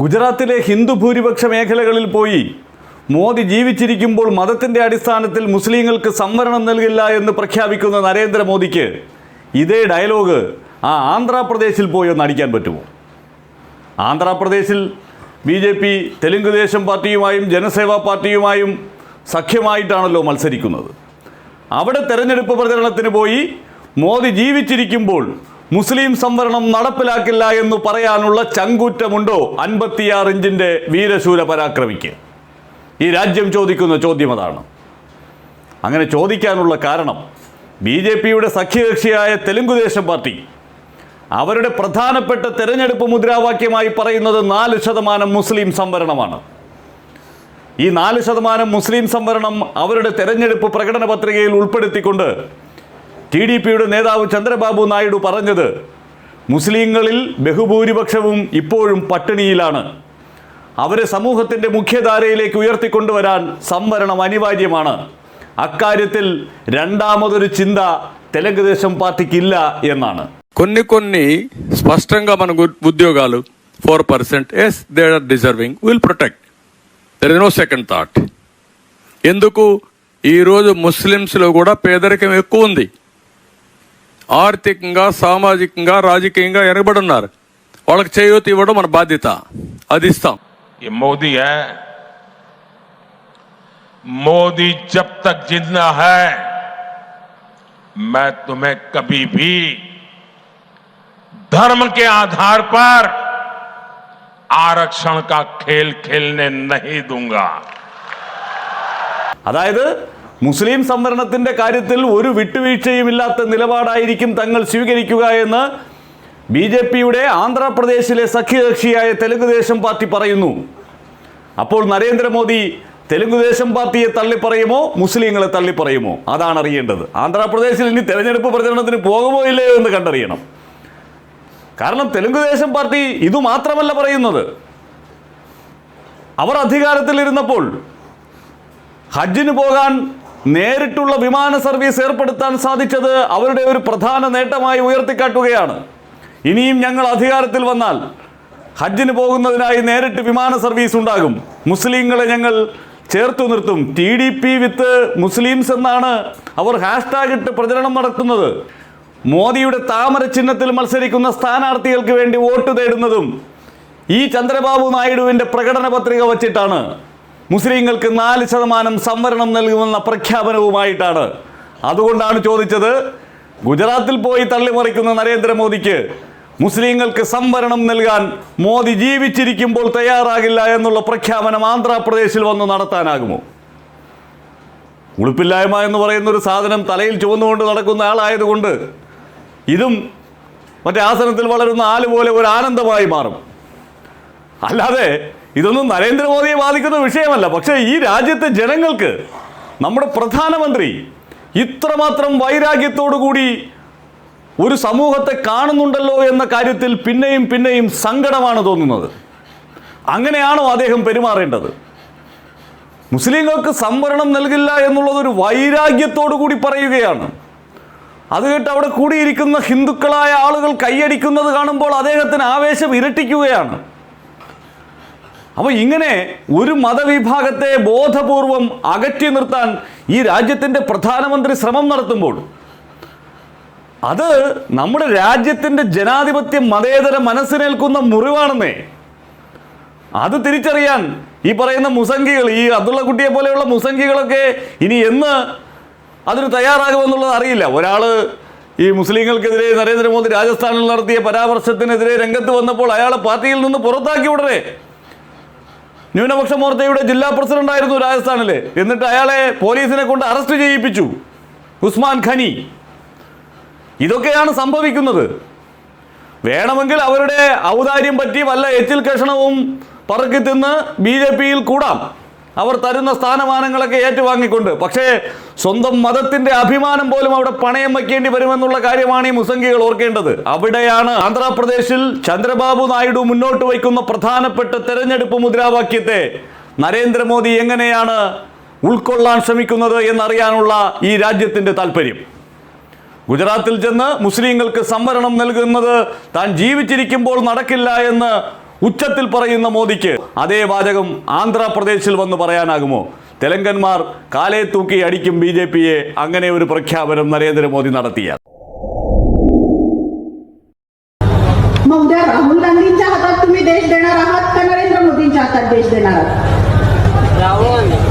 ഗുജറാത്തിലെ ഹിന്ദു ഭൂരിപക്ഷ മേഖലകളിൽ പോയി. മോദി ജീവിച്ചിരിക്കുമ്പോൾ മതത്തിന്റെ അടിസ്ഥാനത്തിൽ മുസ്ലിങ്ങൾക്ക് സംവരണം നൽകില്ല എന്ന് പ്രഖ്യാപിക്കുന്ന നരേന്ദ്രമോദിക്ക് ഇതേ ഡയലോഗ് ആ ആന്ധ്രാപ്രദേശിൽ പോയി ഒന്ന് അടിക്കാൻ പറ്റുമോ? ആന്ധ്രാപ്രദേശിൽ ബി ജെ പി തെലുങ്ക് ദേശം പാർട്ടിയുമായും ജനസേവാ പാർട്ടിയുമായും സഖ്യമായിട്ടാണല്ലോ മത്സരിക്കുന്നത്. അവിടെ തെരഞ്ഞെടുപ്പ് പ്രചരണത്തിന് പോയി മോദി ജീവിച്ചിരിക്കുമ്പോൾ മുസ്ലിം സംവരണം നടപ്പിലാക്കില്ല എന്ന് പറയാനുള്ള ചങ്കൂറ്റമുണ്ടോ അൻപത്തിയാറ് ഇഞ്ചിന്റെ വീരശൂര പരാക്രമിക്ക്? ഈ രാജ്യം ചോദിക്കുന്ന ചോദ്യം അതാണ്. അങ്ങനെ ചോദിക്കാനുള്ള കാരണം ബി ജെ പിയുടെ സഖ്യകക്ഷിയായ തെലുങ്കുദേശം പാർട്ടി. അവരുടെ പ്രധാനപ്പെട്ട തെരഞ്ഞെടുപ്പ് മുദ്രാവാക്യമായി പറയുന്നത് നാല് ശതമാനം മുസ്ലിം സംവരണമാണ്. ഈ നാല് ശതമാനം മുസ്ലിം സംവരണം അവരുടെ തെരഞ്ഞെടുപ്പ് പ്രകടന പത്രികയിൽ ഉൾപ്പെടുത്തിക്കൊണ്ട് ടി ഡി പിയുടെ നേതാവ് ചന്ദ്രബാബു നായിഡു പറഞ്ഞത് മുസ്ലിങ്ങളിൽ ബഹുഭൂരിപക്ഷവും ഇപ്പോഴും പട്ടിണിയിലാണ് അവരെ സമൂഹത്തിൻ്റെ മുഖ്യധാരയിലേക്ക് ഉയർത്തിക്കൊണ്ടുവരാൻ സംവരണം അനിവാര്യമാണ് അക്കാര്യത്തിൽ രണ്ടാമതൊരു ചിന്ത തെലുങ്ക് ദേശം പാർട്ടിക്കില്ല എന്നാണ് కొన్ని కొన్ని స్పష్టంగా మన గు- ఉద్యోగాలు four percent yes they are deserving will protect their is no second thought ఎందుకు ఈరోజు ముస్లిమ్స్లో కూడా పేదరికం ఎక్కువ ఉంది आर्थिक साजिक राजकीय मन बाध्यता अदिस्ता मोदी है। मोदी जब तक ज़िंदा है मैं तुम्हें कभी भी धर्म के आधार पर आरक्षण का खेल खेलने नहीं दूँगा। अदायद മുസ്ലിം സംവരണത്തിന്റെ കാര്യത്തിൽ ഒരു വിട്ടുവീഴ്ചയുമില്ലാത്ത നിലപാടായിരിക്കും തങ്ങൾ സ്വീകരിക്കുക എന്ന് ബി ജെ പിയുടെ ആന്ധ്രാപ്രദേശിലെ സഖ്യകക്ഷിയായ തെലുങ്കുദേശം പാർട്ടി പറയുന്നു. അപ്പോൾ നരേന്ദ്രമോദി തെലുങ്കുദേശം പാർട്ടിയെ തള്ളിപ്പറയുമോ മുസ്ലിങ്ങളെ തള്ളിപ്പറയുമോ? അതാണ് അറിയേണ്ടത്. ആന്ധ്രാപ്രദേശിൽ ഇനി തെരഞ്ഞെടുപ്പ് പ്രചരണത്തിന് പോകുമോ ഇല്ലയോ എന്ന് കണ്ടറിയണം. കാരണം തെലുങ്കുദേശം പാർട്ടി ഇതു മാത്രമല്ല പറയുന്നത്. അവർ അധികാരത്തിലിരുന്നപ്പോൾ ഹജ്ജിന് പോകാൻ നേരിട്ടുള്ള വിമാന സർവീസ് ഏർപ്പെടുത്താൻ സാധിച്ചത് അവരുടെ ഒരു പ്രധാന നേട്ടമായി ഉയർത്തിക്കാട്ടുകയാണ്. ഇനിയും ഞങ്ങൾ അധികാരത്തിൽ വന്നാൽ ഹജ്ജിന് പോകുന്നതിനായി നേരിട്ട് വിമാന സർവീസ് ഉണ്ടാകും. മുസ്ലിങ്ങളെ ഞങ്ങൾ ചേർത്തു നിർത്തും. T D P with Muslims എന്നാണ് അവർ ഹാഷ്ടാഗ് ഇട്ട് പ്രചരണം നടത്തുന്നത്. മോദിയുടെ താമര ചിഹ്നത്തിൽ മത്സരിക്കുന്ന സ്ഥാനാർത്ഥികൾക്ക് വേണ്ടി വോട്ട് തേടുന്നതും ഈ ചന്ദ്രബാബു നായിഡുവിന്റെ പ്രകടന പത്രിക വച്ചിട്ടാണ്. മുസ്ലിങ്ങൾക്ക് നാല് ശതമാനം സംവരണം നൽകുമെന്ന പ്രഖ്യാപനവുമായിട്ടാണ്. അതുകൊണ്ടാണ് ചോദിച്ചത് ഗുജറാത്തിൽ പോയി തള്ളിമറിക്കുന്ന നരേന്ദ്രമോദിക്ക് മുസ്ലിങ്ങൾക്ക് സംവരണം നൽകാൻ മോദി ജീവിച്ചിരിക്കുമ്പോൾ തയ്യാറാകില്ല എന്നുള്ള പ്രഖ്യാപനം ആന്ധ്രാപ്രദേശിൽ വന്ന് നടത്താനാകുമോ? ഉളുപ്പില്ലായ്മ എന്ന് പറയുന്ന ഒരു സാധനം തലയിൽ ചുവന്നുകൊണ്ട് നടക്കുന്ന ആളായതുകൊണ്ട് ഇതും മറ്റേ ആസനത്തിൽ വളരുന്ന ആൽ പോലെ ഒരു ആനന്ദമായി മാറും. അല്ലാതെ ഇതൊന്നും നരേന്ദ്രമോദിയെ ബാധിക്കുന്ന വിഷയമല്ല. പക്ഷേ ഈ രാജ്യത്തെ ജനങ്ങൾക്ക് നമ്മുടെ പ്രധാനമന്ത്രി ഇത്രമാത്രം വൈരാഗ്യത്തോടു കൂടി ഒരു സമൂഹത്തെ കാണുന്നുണ്ടല്ലോ എന്ന കാര്യത്തിൽ പിന്നെയും പിന്നെയും സങ്കടമാണ് തോന്നുന്നത്. അങ്ങനെയാണോ അദ്ദേഹം പെരുമാറേണ്ടത്? മുസ്ലിങ്ങൾക്ക് സംവരണം നൽകില്ല എന്നുള്ളത് ഒരു വൈരാഗ്യത്തോടു കൂടി പറയുകയാണ്. അത് കേട്ട് അവിടെ കൂടിയിരിക്കുന്ന ഹിന്ദുക്കളായ ആളുകൾ കൈയടിക്കുന്നത് കാണുമ്പോൾ അദ്ദേഹത്തിന് ആവേശം ഇരട്ടിക്കുകയാണ്. അപ്പോൾ ഇങ്ങനെ ഒരു മതവിഭാഗത്തെ ബോധപൂർവം അകറ്റി നിർത്താൻ ഈ രാജ്യത്തിന്റെ പ്രധാനമന്ത്രി ശ്രമം നടത്തുമ്പോൾ അത് നമ്മുടെ രാജ്യത്തിന്റെ ജനാധിപത്യ മതേതര മനസ്സിനേൽക്കുന്ന മുറിവാണെന്നേ. അത് തിരിച്ചറിയാൻ ഈ പറയുന്ന മുസംഗികൾ ഈ അബ്ദുള്ള കുട്ടിയെ പോലെയുള്ള മുസംഗികളൊക്കെ ഇനി എന്ന് അതിന് തയ്യാറാകുമെന്നുള്ളത് അറിയില്ല. ഒരാൾ ഈ മുസ്ലിങ്ങൾക്കെതിരെ നരേന്ദ്രമോദി രാജസ്ഥാനിൽ നടത്തിയ പരാമർശത്തിനെതിരെ രംഗത്ത് വന്നപ്പോൾ അയാളെ പാർട്ടിയിൽ നിന്ന് പുറത്താക്കി ഉടനെ. ന്യൂനപക്ഷ മോർച്ചയുടെ ജില്ലാ പ്രസിഡന്റ് ആയിരുന്നു രാജസ്ഥാനിൽ എന്നിട്ട് അയാളെ പോലീസിനെ കൊണ്ട് അറസ്റ്റ് ചെയ്യിപ്പിച്ചു. ഉസ്മാൻ ഖനി. ഇതൊക്കെയാണ് സംഭവിക്കുന്നത്. വേണമെങ്കിൽ അവരുടെ ഔദാര്യം പറ്റി വല്ല എച്ചിൽ കഷണവും പറക്കി തിന്ന് ബി ജെ പിയിൽ കൂടാം. അവർ തരുന്ന സ്ഥാനമാനങ്ങളൊക്കെ ഏറ്റുവാങ്ങിക്കൊണ്ട്. പക്ഷേ സ്വന്തം മതത്തിന്റെ അഭിമാനം പോലും അവിടെ പണയം വയ്ക്കേണ്ടി വരുമെന്നുള്ള കാര്യമാണ് ഈ മുസംഗികൾ ഓർക്കേണ്ടത്. അവിടെയാണ് ആന്ധ്രാപ്രദേശിൽ ചന്ദ്രബാബു നായിഡു മുന്നോട്ട് വയ്ക്കുന്ന പ്രധാനപ്പെട്ട തെരഞ്ഞെടുപ്പ് മുദ്രാവാക്യത്തെ നരേന്ദ്രമോദി എങ്ങനെയാണ് ഉൾക്കൊള്ളാൻ ശ്രമിക്കുന്നത് എന്നറിയാനുള്ള ഈ രാജ്യത്തിന്റെ താല്പര്യം ഗുജറാത്തിൽ ചെന്ന് മുസ്ലിങ്ങൾക്ക് സംവരണം നൽകുന്നത് താൻ ജീവിച്ചിരിക്കുമ്പോൾ നടക്കില്ല എന്ന് ഉച്ചത്തിൽ പറയുന്ന മോദിക്ക് അതേ വാചകം ആന്ധ്രാപ്രദേശിൽ വന്ന് പറയാനാകുമോ തെലങ്കന്മാർ കാലേ തൂക്കി അടിക്കും ബി ജെ പിയെ അങ്ങനെ ഒരു പ്രഖ്യാപനം നരേന്ദ്രമോദി നടത്തിയ मग उद्या राहुल गांधींच्या हातात तुम्ही देश देणार आहात का नरेंद्र मोदींच्या हातात देश देणार आहात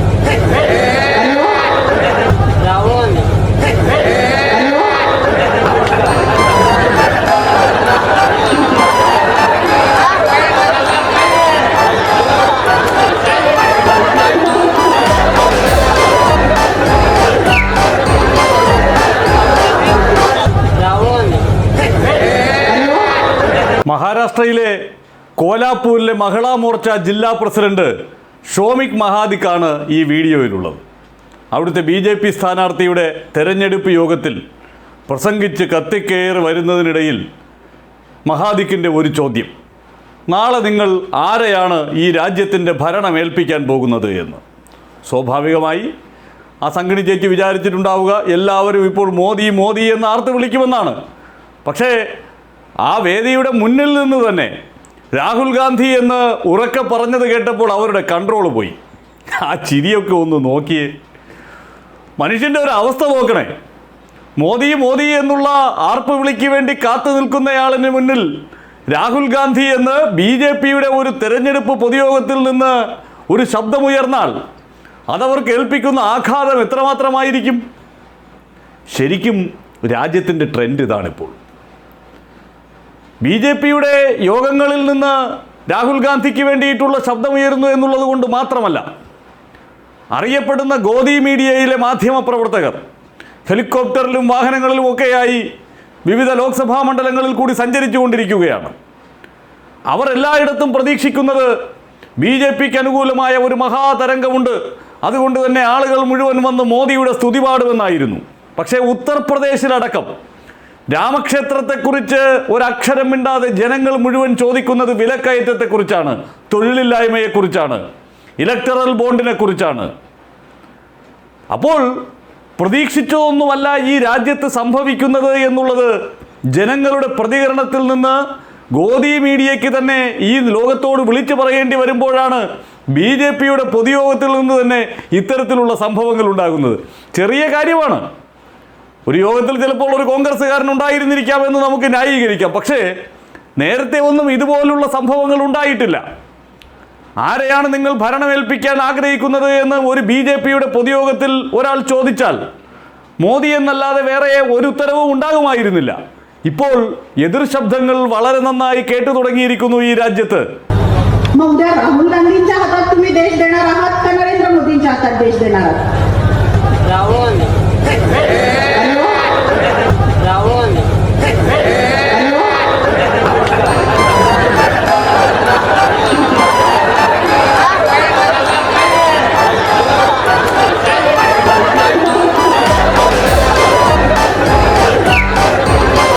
മഹാരാഷ്ട്രയിലെ കോലാപ്പൂരിലെ മഹിളാ മോർച്ച ജില്ലാ പ്രസിഡന്റ് ഷോമിക് മഹാദിക്കാണ് ഈ വീഡിയോയിലുള്ളത്. അവിടുത്തെ ബി ജെ പി സ്ഥാനാർത്ഥിയുടെ തെരഞ്ഞെടുപ്പ് യോഗത്തിൽ പ്രസംഗിച്ച് കത്തിക്കയറി വരുന്നതിനിടയിൽ മഹാദിക്കിന്റെ ഒരു ചോദ്യം. നാളെ നിങ്ങൾ ആരെയാണ് ഈ രാജ്യത്തിന്റെ ഭരണം ഏൽപ്പിക്കാൻ പോകുന്നത് എന്ന്. സ്വാഭാവികമായി ആ സംഘടി ചേച്ചി വിചാരിച്ചിട്ടുണ്ടാവുക. എല്ലാവരും ഇപ്പോൾ മോദി മോദി എന്ന് ആർത്ത് വിളിക്കുമെന്നാണ്. പക്ഷേ ആ വേദിയുടെ മുന്നിൽ നിന്ന് തന്നെ രാഹുൽ ഗാന്ധി എന്ന് ഉറക്കെ പറഞ്ഞത് കേട്ടപ്പോൾ അവരുടെ കൺട്രോൾ പോയി. ആ ചിരിയൊക്കെ ഒന്ന് നോക്കിയേ. മനുഷ്യന്റെ ഒരു അവസ്ഥ നോക്കണേ. മോദി മോദി എന്നുള്ള ആർപ്പ് വിളിക്ക് വേണ്ടി കാത്തു നിൽക്കുന്നയാളിന് മുന്നിൽ രാഹുൽ ഗാന്ധി എന്ന് ബി ജെ പിയുടെ ഒരു തെരഞ്ഞെടുപ്പ് പൊതുയോഗത്തിൽ നിന്ന് ഒരു ശബ്ദമുയർന്നാൽ അതവർക്ക് ഏൽപ്പിക്കുന്ന ആഘാതം എത്രമാത്രമായിരിക്കും? ശരിക്കും രാജ്യത്തിന്റെ ട്രെൻഡ് ഇതാണിപ്പോൾ. ബി ജെ പിയുടെ യോഗങ്ങളിൽ നിന്ന് രാഹുൽ ഗാന്ധിക്ക് വേണ്ടിയിട്ടുള്ള ശബ്ദമുയരുന്നു എന്നുള്ളത് കൊണ്ട് മാത്രമല്ല അറിയപ്പെടുന്ന ഗോദി മീഡിയയിലെ മാധ്യമ പ്രവർത്തകർ ഹെലികോപ്റ്ററിലും വാഹനങ്ങളിലും ഒക്കെയായി വിവിധ ലോക്സഭാ മണ്ഡലങ്ങളിൽ കൂടി സഞ്ചരിച്ചുകൊണ്ടിരിക്കുകയാണ്. അവർ എല്ലായിടത്തും പ്രതീക്ഷിക്കുന്നത് ബി ജെ പിക്ക് അനുകൂലമായ ഒരു മഹാതരംഗമുണ്ട്. അതുകൊണ്ട് തന്നെ ആളുകൾ മുഴുവൻ വന്ന് മോദിയുടെ സ്തുതി പാടുമെന്നായിരുന്നു പക്ഷേ ഉത്തർപ്രദേശിലടക്കം രാമക്ഷേത്രത്തെക്കുറിച്ച് ഒരക്ഷരം മിണ്ടാതെ ജനങ്ങൾ മുഴുവൻ ചോദിക്കുന്നത് വിലക്കയറ്റത്തെക്കുറിച്ചാണ് തൊഴിലില്ലായ്മയെക്കുറിച്ചാണ് ഇലക്ടറൽ ബോണ്ടിനെ കുറിച്ചാണ് അപ്പോൾ പ്രതീക്ഷിച്ചതൊന്നുമല്ല ഈ രാജ്യത്ത് സംഭവിക്കുന്നത് എന്നുള്ളത് ജനങ്ങളുടെ പ്രതികരണത്തിൽ നിന്ന് ഗോദി മീഡിയയ്ക്ക് തന്നെ ഈ ലോകത്തോട് വിളിച്ചു പറയേണ്ടി വരുമ്പോഴാണ് ബി ജെ പിയുടെ പൊതുയോഗത്തിൽ നിന്ന് തന്നെ ഇത്തരത്തിലുള്ള സംഭവങ്ങൾ ഉണ്ടാകുന്നത്. ചെറിയ കാര്യമാണ്. ഒരു യോഗത്തിൽ ചിലപ്പോൾ ഒരു കോൺഗ്രസ്സുകാരൻ ഉണ്ടായിരുന്നിരിക്കാം എന്ന് നമുക്ക് ന്യായീകരിക്കാം പക്ഷേ നേരത്തെ ഒന്നും ഇതുപോലുള്ള സംഭവങ്ങൾ ഉണ്ടായിട്ടില്ല ആരെയാണ് നിങ്ങൾ ഭരണമേൽപ്പിക്കാൻ ആഗ്രഹിക്കുന്നത് എന്ന് ഒരു ബി ജെ പിയുടെ പൊതുയോഗത്തിൽ ഒരാൾ ചോദിച്ചാൽ മോദി എന്നല്ലാതെ വേറെ ഒരു ഉത്തരവും ഉണ്ടാകുമായിരുന്നില്ല ഇപ്പോൾ എതിർ ശബ്ദങ്ങൾ വളരെ നന്നായി കേട്ടു തുടങ്ങിയിരിക്കുന്നു ഈ രാജ്യത്ത് मग उद्या राहुल गांधींच्या हातात तुम्ही देश देणार आहात का नरेंद्र मोदींच्या हातात देश देणार आहात